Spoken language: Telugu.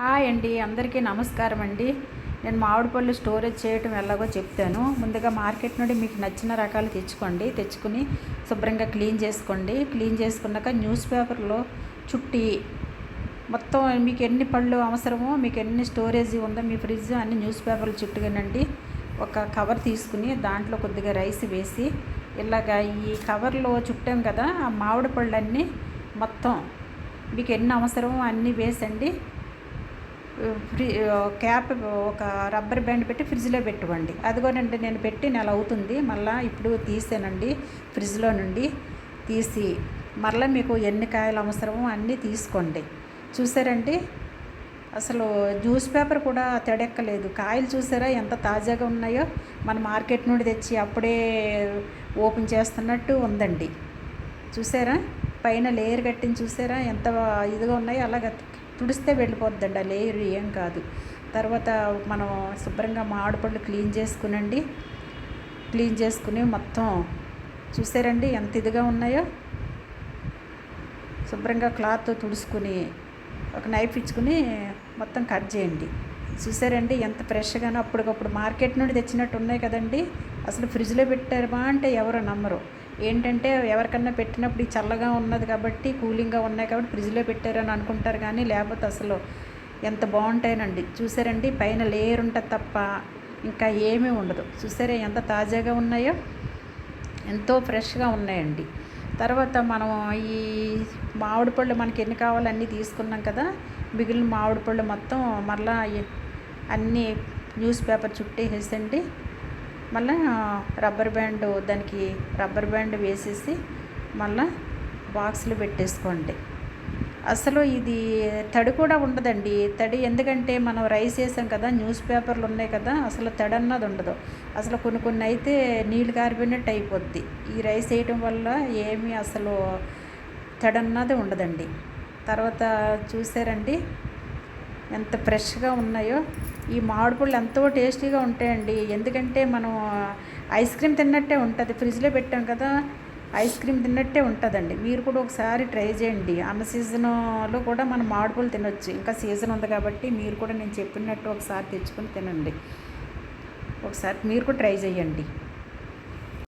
హాయ్ అండి అందరికీ నమస్కారం అండి. నేను మామిడి పళ్ళు స్టోరేజ్ చేయటం ఎలాగో చెప్తాను. ముందుగా మార్కెట్ నుండి మీకు నచ్చిన రకాలు తెచ్చుకోండి. తెచ్చుకుని శుభ్రంగా క్లీన్ చేసుకోండి. క్లీన్ చేసుకున్నాక న్యూస్ పేపర్లో చుట్టి మొత్తం మీకు ఎన్ని పళ్ళు అవసరమో మీకు ఎన్ని స్టోరేజ్ ఉందో మీ ఫ్రిడ్జ్ అన్ని న్యూస్ పేపర్లు చుట్టుగానండి ఒక కవర్ తీసుకుని దాంట్లో కొద్దిగా రైస్ వేసి ఇలాగా ఈ కవర్లో చుట్టాం కదా ఆ మామిడి పళ్ళన్నీ మొత్తం మీకు ఎన్ని అవసరమో అన్నీ వేసండి. ఫ్రీ క్యాప్ ఒక రబ్బర్ బ్యాండ్ పెట్టి ఫ్రిడ్జ్లో పెట్టుకోండి. అదిగోనండి నేను పెట్టి నెల అవుతుంది. మళ్ళీ ఇప్పుడు తీసానండి ఫ్రిడ్జ్లో నుండి తీసి మళ్ళీ మీకు ఎన్ని కాయలు అవసరమో అన్నీ తీసుకోండి. చూసారండి? అసలు జ్యూస్ పేపర్ కూడా తెడెక్కలేదు. కాయలు చూసారా? ఎంత తాజాగా ఉన్నాయో. మన మార్కెట్ నుండి తెచ్చి అప్పుడే ఓపెన్ చేస్తున్నట్టు ఉందండి. చూసారా? పైన లేయర్ కట్టింది చూసారా? ఎంత ఇదిగా ఉన్నాయో అలాగ తుడిస్తే వెళ్ళిపోద్దండి ఆ లేయర్ ఏం కాదు. తర్వాత మనం శుభ్రంగా మామిడిపళ్ళు క్లీన్ చేసుకునండి. క్లీన్ చేసుకుని మొత్తం చూసారండి ఎంత ఇదిగా ఉన్నాయో? శుభ్రంగా క్లాత్ తుడుచుకుని ఒక నైఫ్ ఇచ్చుకుని మొత్తం కట్ చేయండి. చూసారండి ఎంత ఫ్రెష్గానో అప్పటికప్పుడు మార్కెట్ నుండి తెచ్చినట్టు ఉన్నాయి కదండి. అసలు ఫ్రిడ్జ్లో పెట్టారమా అంటే ఎవరో నమ్మరు. ఏంటంటే ఎవరికన్నా పెట్టినప్పుడు ఈ చల్లగా ఉన్నది కాబట్టి కూలింగ్గా ఉన్నాయి కాబట్టి ఫ్రిడ్జ్లో పెట్టారని అనుకుంటారు కానీ లేకపోతే అసలు ఎంత బాగుంటాయనండి. చూసారండి? పైన లేయర్ ఉంటుంది తప్ప ఇంకా ఏమీ ఉండదు. చూసారా ఎంత తాజాగా ఉన్నాయో? ఎంతో ఫ్రెష్గా ఉన్నాయండి. తర్వాత మనం ఈ మామిడి పళ్ళు మనకి ఎన్ని కావాలో అన్నీ తీసుకున్నాం కదా? మిగిలిన మామిడి పళ్ళు మొత్తం మరలా అన్నీ న్యూస్ పేపర్ చుట్టేసేసండి మళ్ళీ రబ్బర్ బ్యాండ్ దానికి రబ్బర్ బ్యాండ్ వేసేసి మళ్ళీ బాక్స్లో పెట్టేసుకోండి. అసలు ఇది తడి కూడా ఉండదండి. తడి ఎందుకంటే మనం రైస్ వేసాం కదా న్యూస్ పేపర్లు ఉన్నాయి కదా అసలు తడి అన్నది ఉండదు. అసలు కొన్ని కొన్ని అయితే నీళ్ళు కారిపోయినట్టు అయిపోద్ది. ఈ రైస్ వేయటం వల్ల ఏమీ అసలు తడి అన్నది ఉండదండి. తర్వాత చూసారండి ఎంత ఫ్రెష్గా ఉన్నాయో. ఈ మామిడి పళ్ళు ఎంతో టేస్టీగా ఉంటాయండి. ఎందుకంటే మనం ఐస్ క్రీమ్ తిన్నట్టే ఉంటుంది. ఫ్రిడ్జ్లో పెట్టాం కదా ఐస్ క్రీమ్ తిన్నట్టే ఉంటుందండి. మీరు కూడా ఒకసారి ట్రై చేయండి. అన్న సీజన్లో కూడా మనం మామిడిపళ్ళు తినొచ్చు. ఇంకా సీజన్ ఉంది కాబట్టి మీరు కూడా నేను చెప్పినట్టు ఒకసారి తెచ్చుకొని తినండి. ఒకసారి మీరు కూడా ట్రై చేయండి.